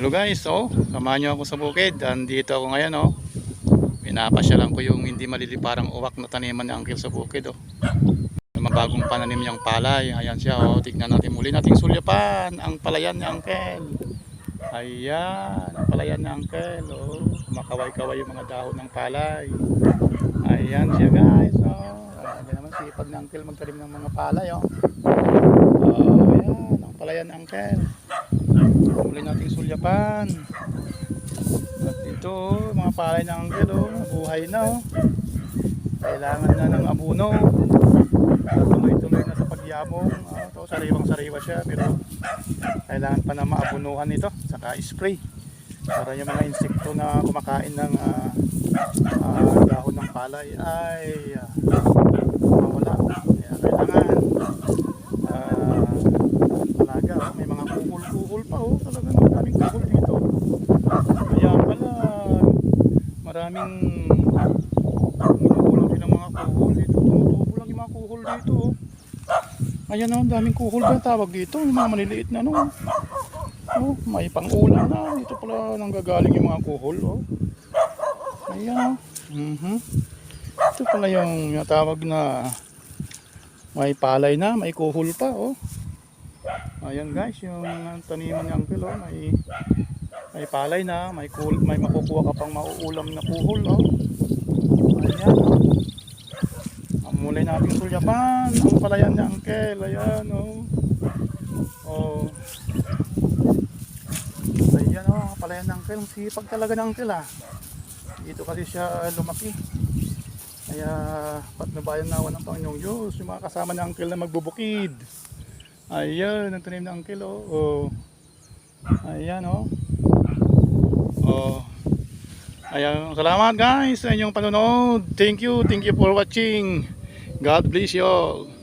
Hello guys, oh, samahan niyo ako sa bukid. Andito ako ngayon, oh. Pinapasyalan ko yung hindi maliliparang uwak na taniman ni Uncle sa bukid, oh. Mga bagong pananim niyang palay. Ayan siya, oh. Tignan natin muli nating sulyapan ang palayan ni Uncle. Ayan, ang palayan ni Uncle, oh. Kumakaway-kaway yung mga dahon ng palay. Ayan siya guys, oh. Ayan naman sipag ni Uncle magtanim ng mga palay, oh. Oh, ayan, ang palayan ni Uncle. Muli nating sulyapan. At ito, oh, mga palay ng anggel, oh, buhay na. Oh. Kailangan na ng abuno. At Tuloy-tuloy na sa pagyabong. Ah, sariwang-sariwa siya, pero kailangan pa na maabunuhan ito. Saka spray. Para yung mga insekto na kumakain ng ah, ah, dahon ng palay ay ah, mawala. Kaya kailangan ah, talaga oh, may mga kuhol-kuhol pa oh talaga ang daming kuhol dito kaya pala maraming inuulam din ang mga kuhol dito tumutubo lang yung mga kuhol dito oh. ayan oh, daming kuhol ba tawag dito yung mga maliliit na no oh, may pangulam na dito pala nanggagaling yung mga kuhol oh. ayan oh. mhm ito pala yung tawag na may palay na, may kuhol pa oh. Ayan guys, yung taniman ni Uncle oh, may may palay na, may kul may makukuha ka pang mauulam na kuhol oh. Ayan. Ang mulay nating sulyapan, ang palayan ni Uncle, ayan oh. Oh. Ayan oh, palayan ni Uncle, ang sipag talaga ni Uncle ah. Dito kasi siya lumaki. Kaya patnubayan nawa ng Panginoong Diyos, yung mga kasama ni Uncle na magbubukid. Ayan, ang tanim ng uncle, oh. oh. Ayan. Oh. Ayan, salamat guys sa inyong panonood. Thank you, thank you for watching. God bless you all.